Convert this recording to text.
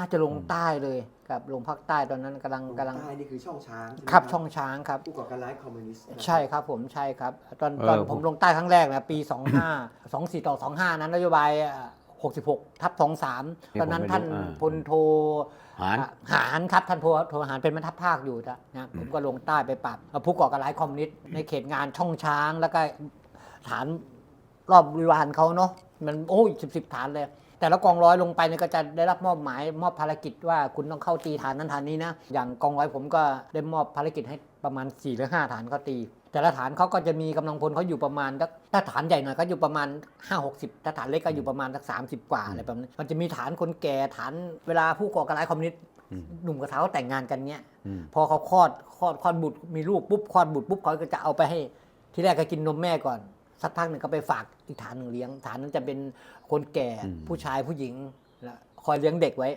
น่าจะลงใต้เลยครับลงภาคใต้ตอนนั้นกำลังกำลังใต้นี่คือช่องช้างใช่ไหมขับช่องช้างครับ ผู้ก่อการร้ายคอมมิวนิสต์นะใช่ครับผมใช่ครับตอนเออตอนผผมม ลงใต้ครั้งแรกนะปี 25 24ต่อ25 นั้นนโยบายอะ66 ทับ 23 ตอนนั้นท่านพลโท หารอะหารครับท่านพลโทหารเป็นแม่ทัพภาคอยู่นะนะผมก็ลงใต้ไปปราบผู้ก่อการร้ายคอมมิวนิสต์ในเขตงานช่องช้างแล้วก็ฐานรอบบริวารเขาเนาะ มันโอ้ยสิบสิบฐานเลย แต่ละกองร้อยลงไปเนี่ยก็จะได้รับมอบหมายมอบภารกิจว่าคุณต้องเข้าตีฐานนั้นฐานนี้นะ อย่างกองร้อยผมก็ได้มอบภารกิจให้ประมาณ4หรือ5ฐานเขาตี แต่ละฐานเขาก็จะมีกำลังพลเขาอยู่ประมาณสักถ้าฐานใหญ่หน่อยก็อยู่ประมาณ 5 60ถ้าฐานเล็กก็อยู่ประมาณสัก30กว่าอะไรแบบนี้มันจะมีฐานคนแก่ฐานเวลาผู้ก่อการร้ายคอมมิวนิสต์หนุ่มกับสาวแต่งงานกันเนี้ยอืมพอเขาคลอดคลอดคลอดบุตรมีลูกปุ๊บคลอดบุตรปุ๊บเขาก็จะเอาไปให้ที่แรกก็กินนมแม่ก่อน สักพักหนึ่งก็ไปฝากอีกฐานหนึ่งเลี้ยงฐานนั้นจะเป็นคนแก่อืมผู้ชายผู้หญิงแล้วคอยเลี้ยงเด็กไว้